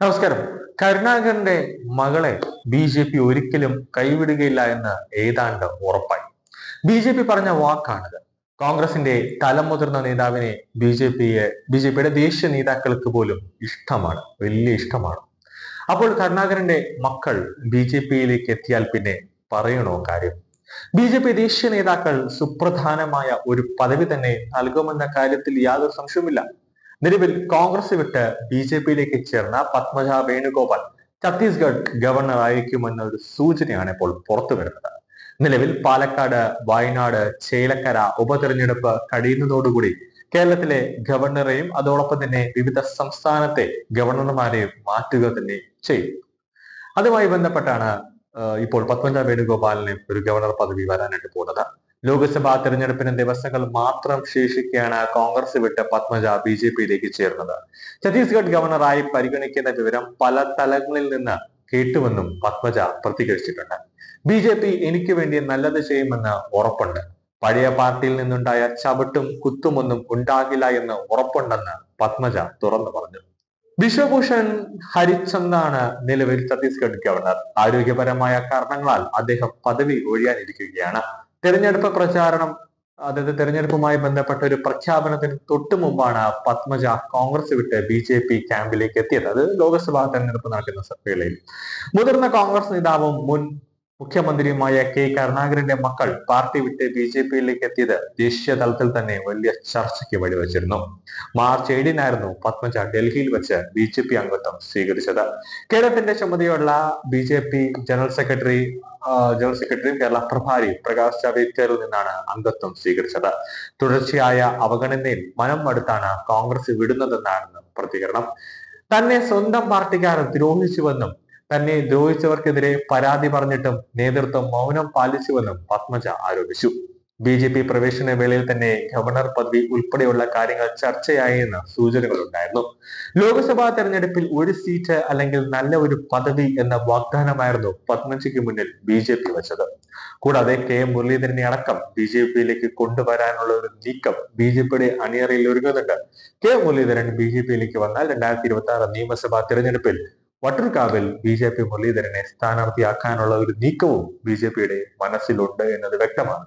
നമസ്കാരം. കരുണാകരന്റെ മകളെ B J P ഒരിക്കലും കൈവിടുകയില്ല എന്ന് ഏതാണ്ട് ഉറപ്പായി. ബി ജെ പി പറഞ്ഞ വാക്കാണിത്. കോൺഗ്രസിന്റെ തലമുതിർന്ന നേതാവിനെ ബി ജെ പിയെ ബി ജെ പിയുടെ ദേശീയ നേതാക്കൾക്ക് പോലും ഇഷ്ടമാണ്. വലിയ ഇഷ്ടമാണ്. അപ്പോൾ കരുണാകരന്റെ മക്കൾ ബി ജെ പിയിലേക്ക് എത്തിയാൽ പിന്നെ പറയണോ കാര്യം? ബി ജെ പി ദേശീയ നേതാക്കൾ സുപ്രധാനമായ ഒരു പദവി തന്നെ നൽകുമെന്ന കാര്യത്തിൽ യാതൊരു സംശയവുമില്ല. നിലവിൽ കോൺഗ്രസ് വിട്ട് ബി ജെ പിയിലേക്ക് ചേർന്ന പത്മജ വേണുഗോപാൽ ഛത്തീസ്ഗഡ് ഗവർണർ ആയിരിക്കുമെന്ന ഒരു സൂചനയാണ് ഇപ്പോൾ പുറത്തു വരുന്നത്. നിലവിൽ പാലക്കാട് വയനാട് ചേലക്കര ഉപതെരഞ്ഞെടുപ്പ് കഴിയുന്നതോടുകൂടി കേരളത്തിലെ ഗവർണറെയും അതോടൊപ്പം തന്നെ വിവിധ സംസ്ഥാനത്തെ ഗവർണർമാരെയും മാറ്റുക തന്നെ ചെയ്യും. അതുമായി ബന്ധപ്പെട്ടാണ് ഇപ്പോൾ പത്മജ വേണുഗോപാലിന് ഒരു ഗവർണർ പദവി വരാനായിട്ട് പോകുന്നത്. ലോക്സഭാ തെരഞ്ഞെടുപ്പിന് ദിവസങ്ങൾ മാത്രം ശേഷിക്കെയാണ് കോൺഗ്രസ് വിട്ട് പത്മജ ബി ജെ പിയിലേക്ക് ചേർന്നത്. ഛത്തീസ്ഗഡ് ഗവർണറായി പരിഗണിക്കുന്ന വിവരം പല തലങ്ങളിൽ നിന്ന് കേട്ടുവെന്നും പത്മജ പ്രതികരിച്ചിട്ടുണ്ട്. ബി ജെ പി എനിക്ക് വേണ്ടി നല്ലത് ചെയ്യുമെന്ന് ഉറപ്പുണ്ട്. പഴയ പാർട്ടിയിൽ നിന്നുണ്ടായ ചവിട്ടും കുത്തുമൊന്നും ഉണ്ടാകില്ല എന്ന് ഉറപ്പുണ്ടെന്ന് പത്മജ തുറന്നു പറഞ്ഞു. ബിശ്വഭൂഷൺ ഹരിചന്ദാണ് നിലവിൽ ഛത്തീസ്ഗഡ് ഗവർണർ. ആരോഗ്യപരമായ കാരണങ്ങളാൽ അദ്ദേഹം പദവി ഒഴിയാനിരിക്കുകയാണ്. തെരഞ്ഞെടുപ്പ് പ്രചാരണം അതായത് തെരഞ്ഞെടുപ്പുമായി ബന്ധപ്പെട്ട ഒരു പ്രഖ്യാപനത്തിന് തൊട്ടു മുമ്പാണ് പത്മജ കോൺഗ്രസ് വിട്ട് ബി ജെ പി ക്യാമ്പിലേക്ക് എത്തിയത്. അത് ലോക്സഭാ തെരഞ്ഞെടുപ്പ് നടക്കുന്ന വേളയിൽ മുതിർന്ന കോൺഗ്രസ് നേതാവും മുൻ മുഖ്യമന്ത്രിയുമായ കെ കരുണാകരന്റെ മക്കൾ പാർട്ടി വിട്ട് ബി ജെ പിയിലേക്ക് എത്തിയത് ദേശീയ തലത്തിൽ തന്നെ വലിയ ചർച്ചയ്ക്ക് വഴിവെച്ചിരുന്നു. മാർച്ച് ഏഴിനായിരുന്നു പത്മജ ഡൽഹിയിൽ വെച്ച് ബി ജെ പി അംഗത്വം സ്വീകരിച്ചത്. കേരളത്തിന്റെ ചുമതലയുള്ള B J P general secretary general സെക്രട്ടറിയും കേരള പ്രഭാരി പ്രകാശ് ജാവേദ്കറിൽ നിന്നാണ് അംഗത്വം സ്വീകരിച്ചത്. തുടർച്ചയായ അവഗണനയിൽ മനം മടുത്താണ് കോൺഗ്രസ് വിടുന്നതെന്നാണ് പ്രതികരണം. തന്നെ സ്വന്തം പാർട്ടിക്കാരൻ ദ്രോഹിച്ചുവെന്നും തന്നെ ദ്രോഹിച്ചവർക്കെതിരെ പരാതി പറഞ്ഞിട്ടും നേതൃത്വം മൗനം പാലിച്ചുവെന്നും പത്മജ ആരോപിച്ചു. ബി ജെ പി പ്രവേശന വേളയിൽ തന്നെ ഗവർണർ പദവി ഉൾപ്പെടെയുള്ള കാര്യങ്ങൾ ചർച്ചയായി സൂചനകൾ സൂചനകളുണ്ടായിരുന്നു. ലോക്സഭാ തെരഞ്ഞെടുപ്പിൽ ഒരു സീറ്റ് അല്ലെങ്കിൽ നല്ല ഒരു പദവി എന്ന വാഗ്ദാനമായിരുന്നു പത്മജിക്ക് മുന്നിൽ ബി ജെ പി വെച്ചത്. കൂടാതെ കെ എം മുരളീധരനെ അടക്കം ബി ജെ പിയിലേക്ക് കൊണ്ടുവരാനുള്ള ഒരു നീക്കം ബി ജെ പിയുടെ അണിയറയിൽ ഒരുങ്ങുന്നുണ്ട്. കെ മുരളീധരൻ ബി ജെ പിയിലേക്ക് വന്നാൽ രണ്ടായിരത്തി ഇരുപത്തി ആറ് നിയമസഭാ തെരഞ്ഞെടുപ്പിൽ വട്ടൂർക്കാവിൽ ബി ജെ പി മുരളീധരനെ സ്ഥാനാർത്ഥിയാക്കാനുള്ള ഒരു നീക്കവും ബി ജെ പിയുടെ മനസ്സിലുണ്ട് എന്നത് വ്യക്തമാണ്.